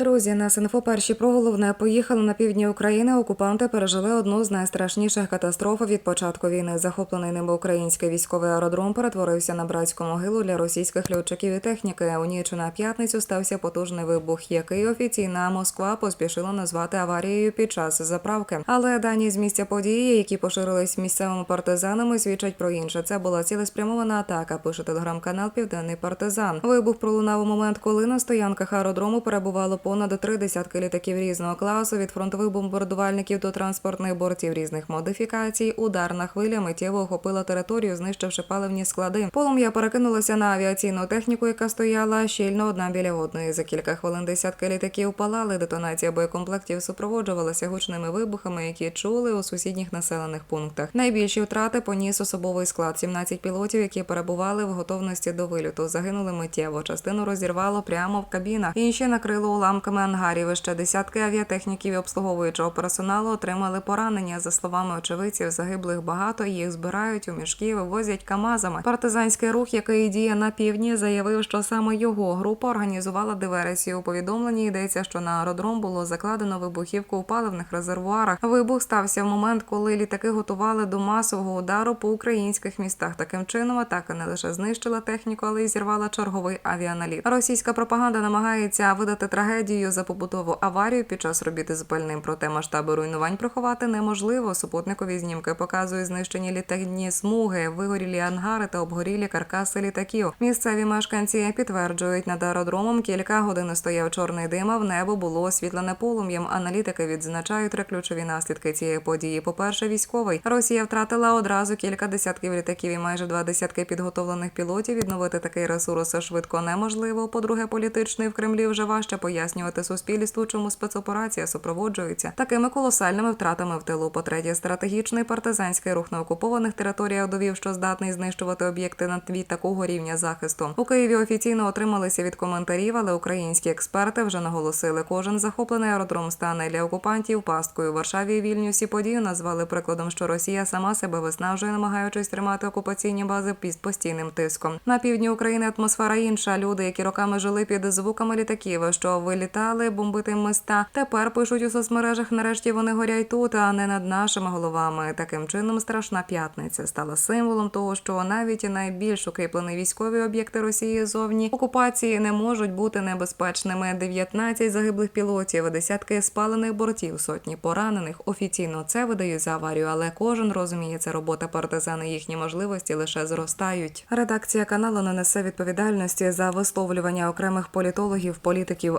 Друзі, на Синфо перші про головне поїхали на півдні України. Окупанти пережили одну з найстрашніших катастроф від початку війни. Захоплений ними український військовий аеродром перетворився на братську могилу для російських льотчиків і техніки. У ніч на п'ятницю стався потужний вибух, який офіційна Москва поспішила назвати аварією під час заправки. Але дані з місця події, які поширились місцевими партизанами, свідчать про інше. Це була цілеспрямована атака. Пише телеграм-канал Південний Партизан. Вибух пролунав у момент, коли на стоянках аеродрому перебувало понад три десятки літаків різного класу від фронтових бомбардувальників до транспортних бортів різних модифікацій. Ударна хвиля миттєво охопила територію, знищивши паливні склади. Полум'я перекинулося на авіаційну техніку, яка стояла щільно одна біля одної. За кілька хвилин десятки літаків палали. Детонація боєкомплектів супроводжувалася гучними вибухами, які чули у сусідніх населених пунктах. Найбільші втрати поніс особовий склад. 17 пілотів, які перебували в готовності до вильоту, загинули миттєво. Частину розірвало прямо в кабінах. Інші накрило уламками ангарів. Ще десятки авіатехніків і обслуговуючого персоналу отримали поранення. За словами очевидців, загиблих багато. Їх збирають у мішки, вивозять камазами. Партизанський рух, який діє на півдні, заявив, що саме його група організувала диверсію. У повідомленні йдеться, що на аеродром було закладено вибухівку у паливних резервуарах. Вибух стався в момент, коли літаки готували до масового удару по українських містах. Таким чином атака не лише знищила техніку, але й зірвала черговий авіаналіт. Російська пропаганда намагається видати трагедію за побутову аварію під час робіти з пальним. Проте масштаби руйнувань приховати неможливо. Супутникові знімки показують знищені літакні смуги, вигорілі ангари та обгорілі каркаси літаків. Місцеві мешканці підтверджують, над аеродромом кілька годин стояв чорний дим, а в небо було освітлене полум'ям. Аналітики відзначають три ключові наслідки цієї події. По перше, військовий Росія втратила одразу кілька десятків літаків і майже два десятки підготовлених пілотів. Відновити такий ресурс швидко неможливо. По-друге, політичний в Кремлі вже важче пояснювати суспільству, чому спецоперація супроводжується такими колосальними втратами в тилу. По-третє, стратегічний партизанський рух на окупованих територіях довів, що здатний знищувати об'єкти на тлі такого рівня захисту. У Києві офіційно отрималися від коментарів, але українські експерти вже наголосили, кожен захоплений аеродром стане для окупантів пасткою. Варшаві і Вільнюсі подію назвали прикладом, що Росія сама себе виснажує, намагаючись тримати окупаційні бази під постійним тиском. На півдні України атмосфера інша. Люди, які роками жили під звуками літаків, що вилітали бомбити міста. Тепер пишуть у соцмережах. Нарешті вони горять тут, а не над нашими головами. Таким чином, страшна п'ятниця стала символом того, що навіть найбільш укріплені військові об'єкти Росії зовні окупації не можуть бути небезпечними. 19 загиблих пілотів, десятки спалених бортів, сотні поранених. Офіційно це видають за аварію, але кожен розуміє, це робота партизани. Їхні можливості лише зростають. Редакція каналу не несе відповідальності за висловлювання окремих політологів, політиків,